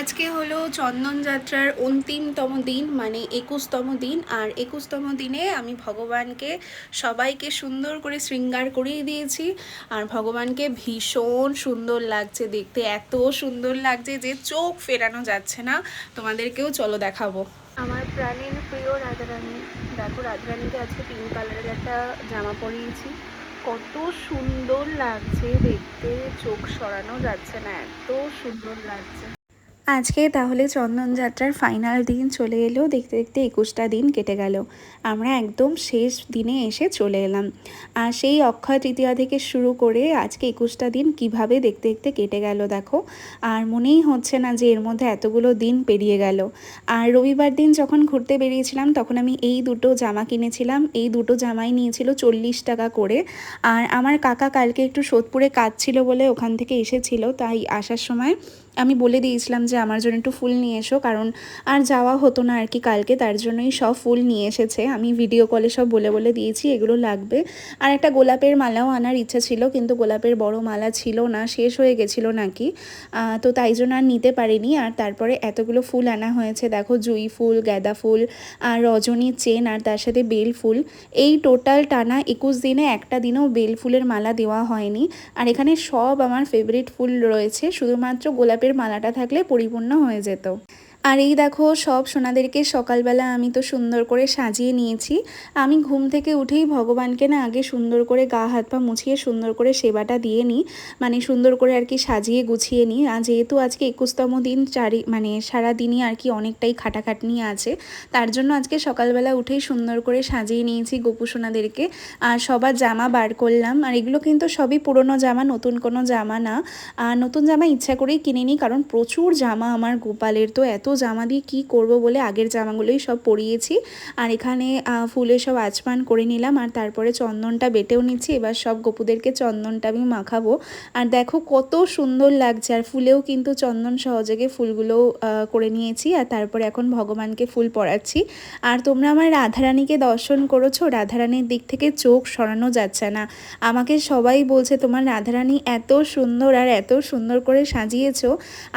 আজকে হলো চন্দন যাত্রার অন্তিমতম দিন মানে একুশতম দিন। আর একুশতম দিনে আমি ভগবানকে সবাইকে সুন্দর করে শৃঙ্গার করিয়ে দিয়েছি। আর ভগবানকে ভীষণ সুন্দর লাগছে দেখতে, এত সুন্দর লাগছে যে চোখ ফেরানো যাচ্ছে না। তোমাদেরকেও চলো দেখাবো। আমার প্রাণের প্রিয় রাধারানী, দেখো রাধারানীকে আজকে পিঙ্ক কালারের একটা জামা পরিয়েছি। কত সুন্দর লাগছে দেখতে, চোখ সরানো যাচ্ছে না, এত সুন্দর লাগছে। আজকে তাহলে চন্দনযাত্রার ফাইনাল দিন চলে এলো। দেখতে দেখতে একুশটা দিন কেটে গেল। আমরা একদম শেষ দিনে এসে চলে এলাম। আর সেই অক্ষয় তৃতীয়া থেকে শুরু করে আজকে একুশটা দিন কীভাবে দেখতে দেখতে কেটে গেল দেখো। আর মনেই হচ্ছে না যে এর মধ্যে এতগুলো দিন পেরিয়ে গেল। আর রবিবার দিন যখন ঘুরতে বেরিয়েছিলাম, তখন আমি এই দুটো জামা কিনেছিলাম। এই দুটো জামাই নিয়েছিল চল্লিশ টাকা করে। আর আমার কাকা কালকে একটু সোদপুরে কাজ ছিল বলে ওখান থেকে এসেছিল। তাই আসার সময় আমি বলে দিয়েছিলাম যে আমার জন্য একটু ফুল নিয়ে এসো, কারণ আর যাওয়া হতো না আর কি কালকে, তার জন্যই সব ফুল নিয়ে এসেছে। আমি ভিডিও কলে সব বলে বলে দিয়েছি, এগুলো লাগবে। আর একটা গোলাপের মালাও আনার ইচ্ছা ছিল, কিন্তু গোলাপের বড় মালা ছিল না, শেষ হয়ে গেছিল নাকি। তো তাই জন্য আর নিতে পারিনি। আর তারপরে এতগুলো ফুল আনা হয়েছে, দেখো জুই ফুল, গাঁদা ফুল, আর রজনী চেন, আর তার সাথে বেল ফুল। এই টোটাল টানা একুশ দিনে একটা দিনেও বেল ফুলের মালা দেওয়া হয়নি। আর এখানে সব আমার ফেভারিট ফুল রয়েছে, শুধুমাত্র গোলাপের গোলাপের মালাটা থাকলে পরিপূর্ণ হয়ে যেত। আর এই দেখো, সব সোনাদেরকে সকালবেলা আমি তো সুন্দর করে সাজিয়ে নিয়েছি। আমি ঘুম থেকে উঠেই ভগবানকে না আগে সুন্দর করে গা, হাত, পা মুছিয়ে সুন্দর করে সেবাটা দিয়ে নিই। মানে সুন্দর করে আর কি সাজিয়ে গুছিয়ে নিই। আর যেহেতু আজকে একুশতম দিন, চারি মানে সারা দিনই আর কি অনেকটাই খাটাখাটনি আছে, তার জন্য আজকে সকালবেলা উঠেই সুন্দর করে সাজিয়ে নিয়েছি গোপু সোনাদেরকে। আর সবার জামা বার করলাম। আর এগুলো কিন্তু সবই পুরনো জামা, নতুন কোনো জামা না। আর নতুন জামা ইচ্ছা করেই কিনে নিই কারণ প্রচুর জামা আমার গোপালের। তো এত জামা দিয়ে কি করব বলে আগের জামাগুলোই সব পরিয়েছি। আর এখানে ফুলে সব আচমান করে নিলাম আর তারপরে চন্দনটা বেটেও নিচ্ছি। এবার সব গপুদেরকে চন্দনটা আমি মাখাবো। আর দেখো কত সুন্দর লাগছে। আর ফুলেও কিন্তু চন্দন সহযোগে ফুলগুলো করে নিয়েছি। আর তারপরে এখন ভগবানকে ফুল পরাচ্ছি। আর তোমরা আমার রাধারানীকে দর্শন করেছ। রাধারানীর দিক থেকে চোখ সরানো যাচ্ছে না। আমাকে সবাই বলছে, তোমার রাধারানী এত সুন্দর আর এত সুন্দর করে সাজিয়েছো।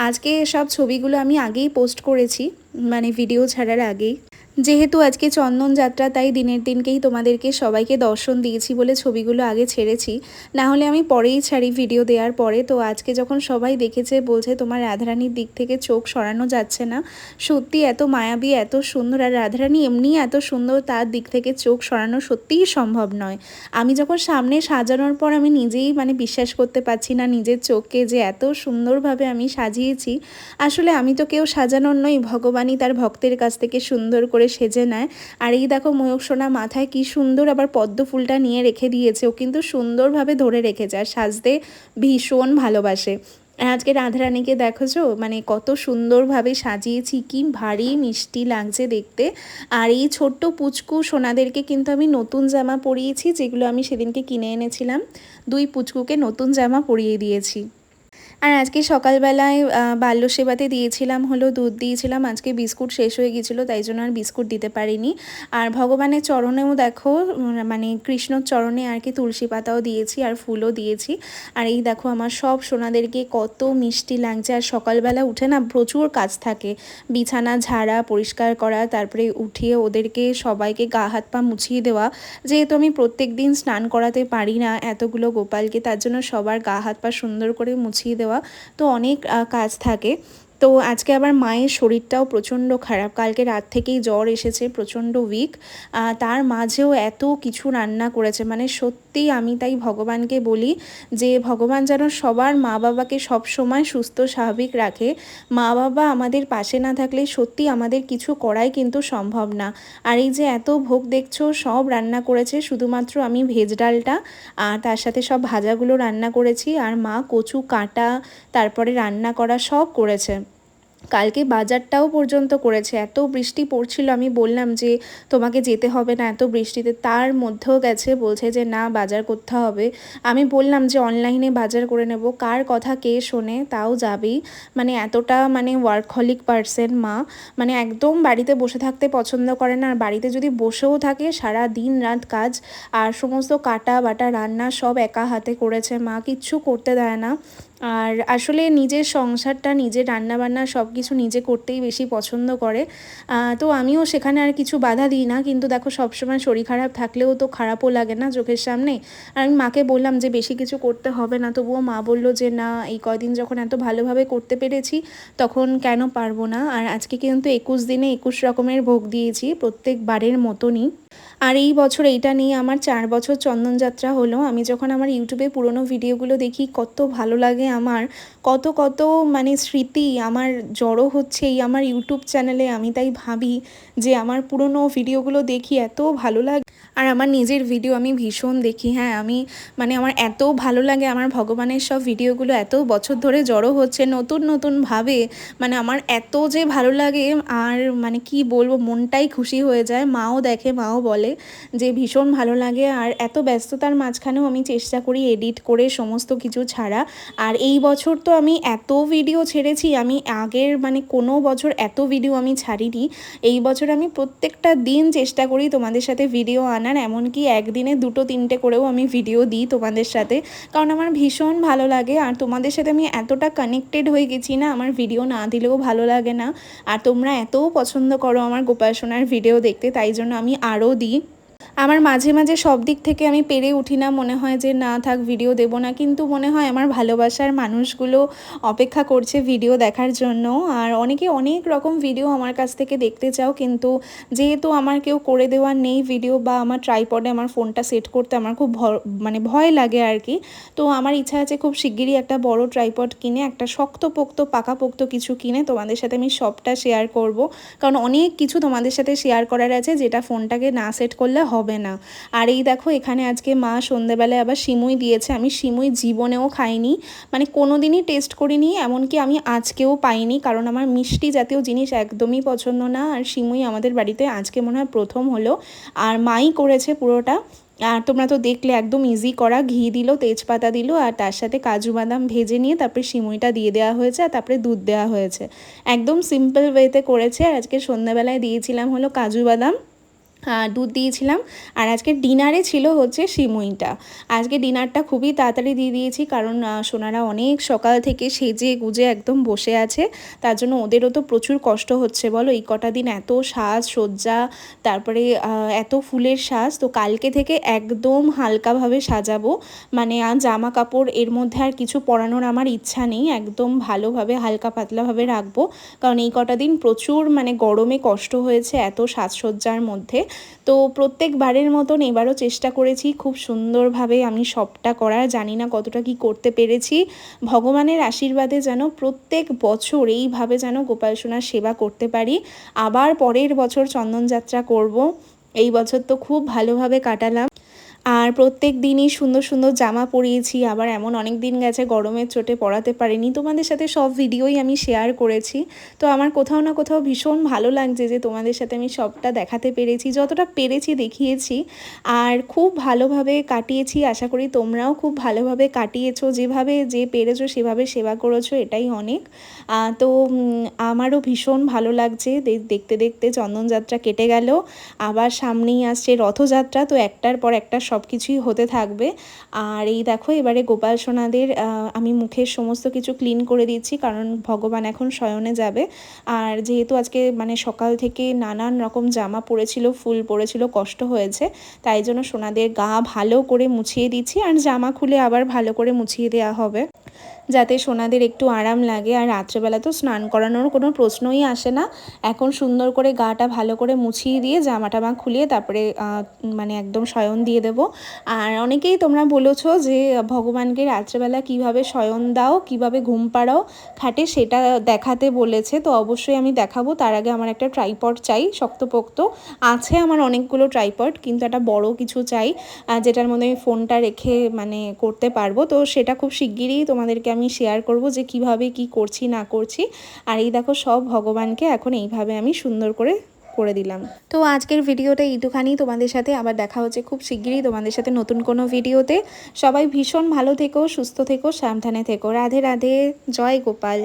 আজকে সব ছবিগুলো আমি আগেই পোস্ট করেছি মানে ভিডিও ছাড়ার আগেই। যেহেতু আজকে চন্দন যাত্রা, তাই দিনের দিনকেই তোমাদেরকে সবাইকে দর্শন দিয়েছি বলে ছবিগুলো আগে ছেড়েছি। না হলে আমি পরেই ছাড়ি ভিডিও দেওয়ার পরে। তো আজকে যখন সবাই দেখেছে, বলছে তোমার রাধারানীর দিক থেকে চোখ সরানো যাচ্ছে না। সত্যি এত মায়াবী, এত সুন্দর, আর রাধারানী এমনি এত সুন্দর, তার দিক থেকে চোখ সরানো সত্যিই সম্ভব নয়। আমি যখন সামনে সাজানোর পর আমি নিজেই মানে বিশ্বাস করতে পারছি না, নিজের চোখকে যে এত সুন্দরভাবে আমি সাজিয়েছি। আসলে আমি তো কেউ সাজানোর নই, ভগবানই তার ভক্তের কাছ থেকে সুন্দর করে সেজে নেয়। আর এই দেখো ময়ূক সোনা মাথায় কি সুন্দর আবার পদ্ম ফুলটা নিয়ে রেখে দিয়েছে। ও কিন্তু সুন্দরভাবে ধরে রেখেছে আর সাজতে ভীষণ ভালোবাসে। আজকে রাধারানীকে দেখেছ? মানে কত সুন্দরভাবে সাজিয়েছি, কি ভারী মিষ্টি লাগছে দেখতে। আর এই ছোট্ট পুচকু সোনাদেরকে কিন্তু আমি নতুন জামা পরিয়েছি, যেগুলো আমি সেদিনকে কিনে এনেছিলাম। দুই পুচকুকে নতুন জামা পরিয়ে দিয়েছি। আর আজকে সকালবেলায় বাল্য সেবাতে দিয়েছিলাম হলো দুধ, দিয়েছিলাম। আজকে বিস্কুট শেষ হয়ে গিয়েছিল, তাই জন্য আর বিস্কুট দিতে পারিনি। আর ভগবানের চরণেও দেখো মানে কৃষ্ণর চরণে আর কি তুলসী পাতাও দিয়েছি আর ফুলও দিয়েছি। আর এই দেখো আমার সব সোনাদেরকে কত মিষ্টি লাগছে। আর সকালবেলা উঠে না প্রচুর কাজ থাকে। বিছানা, ঝাড়া, পরিষ্কার করা, তারপরে উঠিয়ে ওদেরকে সবাইকে গা, হাত, পা মুছিয়ে দেওয়া। যেহেতু আমি প্রত্যেক দিন স্নান করাতে পারি না এতগুলো গোপালকে, তার জন্য সবার গা, হাত, পা সুন্দর করে মুছিয়ে দেওয়া। দেওয়া তো অনেক কাজ থাকে। তো আজকে আবার মায়ের শরীরটাও প্রচণ্ড খারাপ। কালকে রাত থেকেই জ্বর এসেছে, প্রচণ্ড উইক তার মাঝেও এত কিছু রান্না করেছে। মানে সত্যি আমি তাই ভগবানকে বলি যে, ভগবান যেন সবার মা বাবাকে সব সময় সুস্থ, স্বাভাবিক রাখে। মা বাবা আমাদের পাশে না থাকলে সত্যি আমাদের কিছু করাই কিন্তু সম্ভব না। আর এই যে এত ভোগ দেখছ, সব রান্না করেছে, শুধুমাত্র আমি ভেজ ডালটা আর তার সাথে সব ভাজাগুলো রান্না করেছি। আর মা কচু, কাটা, তারপরে রান্না করা সব করেছে। কালকে বাজারটাও পর্যন্ত করেছে। এত বৃষ্টি পড়ছিল, আমি বললাম যে তোমাকে যেতে হবে না এত বৃষ্টিতে। তার মধ্যেও গেছে, বলছে যে না, বাজার করতে হবে। আমি বললাম যে অনলাইনে বাজার করে নেব। কার কথা কে শোনে তাও যাবেই। মানে এতটা মানে ওয়ার্কহলিক পার্সন মা। মানে একদম বাড়িতে বসে থাকতে পছন্দ করে না। আর বাড়িতে যদি বসেও থাকে, সারা দিন রাত কাজ, আর সমস্ত কাটা বাটা রান্না সব একা হাতে করেছে মা। কিচ্ছু করতে দেয় না। আর আসলে নিজের সংসারটা, নিজের রান্নাবান্না সব কিছু নিজে করতেই বেশি পছন্দ করে। তো আমিও সেখানে আর কিছু বাধা দিই না, কিন্তু দেখো সবসময় শরীর খারাপ থাকলেও তো খারাপও লাগে না চোখের সামনে। আর আমি মাকে বললাম যে বেশি কিছু করতে হবে না, তবুও মা বলল যে না, এই কয়দিন যখন এত ভালোভাবে করতে পেরেছি, তখন কেন পারব না? আর আজকে কিন্তু একুশ দিনে একুশ রকমের ভোগ দিয়েছি, প্রত্যেকবারের মতনই। আর এই বছর এইটা নিয়ে আমার চার বছর চন্দনযাত্রা হলো। আমি যখন আমার ইউটিউবে পুরনো ভিডিওগুলো দেখি, কত ভালো লাগে আমার, কত কত মানে স্মৃতি আমার জড়ো হচ্ছে এই আমার ইউটিউব চ্যানেলে আমি তাই ভাবি যে আমার পুরনো ভিডিওগুলো দেখি, এত ভালো লাগে, আর আমার নিজের ভিডিও আমি ভীষণ দেখি। হ্যাঁ আমি মানে আমার এত ভালো লাগে, আমার ভগবানের সব ভিডিওগুলো এত বছর ধরে জড়ো হচ্ছে, নতুন নতুনভাবে মানে আমার এত যে ভালো লাগে, আর মানে কি বলব, মনটাই খুশি হয়ে যায়, মাও দেখে, মাও বলে। যে ভীষণ ভালো লাগে আর এত ব্যস্ততার মাঝখানেও আমি চেষ্টা করি এডিট করে সমস্ত কিছু ছাড়া। আর এই বছর তো আমি এত ভিডিও ছেড়েছি, আমি আগের মানে কোনো বছর এত ভিডিও আমি ছাড়িনি। এই বছর আমি প্রত্যেকটা দিন চেষ্টা করি তোমাদের সাথে ভিডিও আনার, এমনকি একদিনে দুটো তিনটে করেও আমি ভিডিও দিই তোমাদের সাথে। কারণ আমার ভীষণ ভালো লাগে আর তোমাদের সাথে আমি এতটা কানেক্টেড হয়ে গেছি না, আমার ভিডিও না দিলেও ভালো লাগে না। আর তোমরা এতও পছন্দ করো আমার গোপাল সোনার ভিডিও দেখতে, তাই জন্য আমি আরও দিই। আমার মাঝে মাঝে সব দিক থেকে আমি পেরে উঠি না, মনে হয় যে না থাক ভিডিও দেব না। কিন্তু মনে হয় আমার ভালোবাসার মানুষগুলো অপেক্ষা করছে ভিডিও দেখার জন্য। আর অনেকে অনেক রকম ভিডিও আমার কাছ থেকে দেখতে চাও, কিন্তু যেহেতু আমার কেউ করে দেওয়ার নেই ভিডিও বা আমার ট্রাইপডে আমার ফোনটা সেট করতে আমার খুব মানে ভয় লাগে আর কি। তো আমার ইচ্ছা আছে খুব শিগগিরই একটা বড় ট্রাইপড কিনে, একটা শক্তপোক্ত, পাকাপোক্ত কিছু কিনে তোমাদের সাথে আমি সবটা শেয়ার করব। কারণ অনেক কিছু তোমাদের সাথে শেয়ার করার আছে, যেটা ফোনটাকে না সেট করলে হবে না। আর এই দেখো, এখানে আজকে মা সন্ধেবেলায় আবার সিমুই দিয়েছে। আমি সিমুই জীবনেও খাইনি। মানে কোনো দিনই টেস্ট করিনি, এমনকি আমি আজকেও পাইনি, কারণ আমার মিষ্টি জাতীয় জিনিস একদমই পছন্দ না। আর সিমুই আমাদের বাড়িতে আজকে মনে হয় প্রথম হলো। আর মাই করেছে পুরোটা। আর তোমরা তো দেখলে, একদম ইজি করা। ঘি দিল, তেজপাতা দিল, আর তার সাথে কাজু বাদাম ভেজে নিয়ে তারপরে সিমুইটা দিয়ে দেওয়া হয়েছে, আর তারপরে দুধ দেওয়া হয়েছে। একদম সিম্পল ওয়েতে করেছে। আর আজকে সন্ধ্যাবেলায় দিয়েছিলাম হলো কাজু বাদাম। দুধ দিয়েছিলাম। আর আজকে ডিনারে ছিল হচ্ছে সিমুইটা। আজকে ডিনারটা খুবই তাড়াতাড়ি দিয়ে দিয়েছি কারণ সোনারা অনেক সকাল থেকে সেজে গুজে একদম বসে আছে। তার জন্য ওদেরও তো প্রচুর কষ্ট হচ্ছে, বলো? এই কটা দিন এত সাজ, সজ্জা, তারপরে এত ফুলের সাজ। তো কালকে থেকে একদম হালকাভাবে সাজাবো। মানে জামা কাপড় এর মধ্যে আর কিছু পরানোর আমার ইচ্ছা নেই। একদম ভালোভাবে, হালকা পাতলাভাবে রাখব। কারণ এই কটা দিন প্রচুর মানে গরমে কষ্ট হয়েছে এত সাজসজ্জার মধ্যে। তো প্রত্যেকবারের মতন এবারও চেষ্টা করেছি খুব সুন্দরভাবে আমি সবটা করার, জানি না কতটা কি করতে পেরেছি। ভগবানের আশীর্বাদে যেন প্রত্যেক বছর এইভাবে যেন গোপাল সোনার সেবা করতে পারি। আবার পরের বছর চন্দনযাত্রা করব। এই বছর তো খুব ভালোভাবে কাটালাম। আর প্রত্যেক দিনই সুন্দর সুন্দর জামা পরিয়েছি, আবার এমন অনেক দিন গেছে গরমের চোটে পরাতে পারিনি। তোমাদের সাথে সব ভিডিওই আমি শেয়ার করেছি। তো আমার কোথাও না কোথাও ভীষণ ভালো লাগছে যে তোমাদের সাথে আমি সবটা দেখাতে পেরেছি, যতটা পেরেছি দেখিয়েছি। আর খুব ভালোভাবে কাটিয়েছি, আশা করি তোমরাও খুব ভালোভাবে কাটিয়েছো। যেভাবে যে পেরেছ সেভাবে সেবা করেছ, এটাই অনেক। তো আমারও ভীষণ ভালো লাগছে। দেখতে দেখতে চন্দনযাত্রা কেটে গেল। আবার সামনেই আসছে রথযাত্রা, তো একটার পর একটা সব কিছুই হতে থাকবে। আর এই দেখো, এবারে গোপাল সোনাদের আমি মুখের সমস্ত কিছু ক্লিন করে দিচ্ছি, কারণ ভগবান এখন শয়নে যাবে। আর যেহেতু আজকে মানে সকাল থেকে নানান রকম জামা পরেছিল ফুল পরেছিল কষ্ট হয়েছে, তাই জন্য সোনাদের গা ভালো করে মুছিয়ে দিচ্ছি। আর জামা খুলে আবার ভালো করে মুছিয়ে দেওয়া হবে। যাতে সোনাদের একটু আরাম লাগে। আর রাত্রেবেলা তো স্নান করানোর কোনো প্রশ্নই আসে না। এখন সুন্দর করে গাটা ভালো করে মুছিয়ে দিয়ে জামা টামা খুলিয়ে তারপরে মানে একদম শয়ন দিয়ে দেবো। আর অনেকেই তোমরা বলেছ যে, ভগবানকে রাত্রেবেলা কীভাবে শয়ন দাও, কীভাবে ঘুম পাড়াও, খাটে সেটা দেখাতে বলেছে। তো অবশ্যই আমি দেখাবো। তার আগে আমার একটা ট্রাইপড চাই, শক্তপোক্ত। আছে আমার অনেকগুলো ট্রাইপড, কিন্তু একটা বড় কিছু চাই যেটার মধ্যে আমি ফোনটা রেখে মানে করতে পারব। তো সেটা খুব শিগগিরই তোমাদেরকে আমি শেয়ার করব যে কীভাবে কি করছি, না করছি। আর এই দেখো সব ভগবানকে এখন এইভাবে আমি সুন্দর করে করে দিলাম। তো আজকের ভিডিওটা এইটুখানি। তোমাদের সাথে আবার দেখা হচ্ছে খুব শিগগিরই তোমাদের সাথে নতুন কোনো ভিডিওতে সবাই ভীষণ ভালো থেকো, সুস্থ থেকো, সাবধানে থেকো। রাধে রাধে। জয় গোপাল।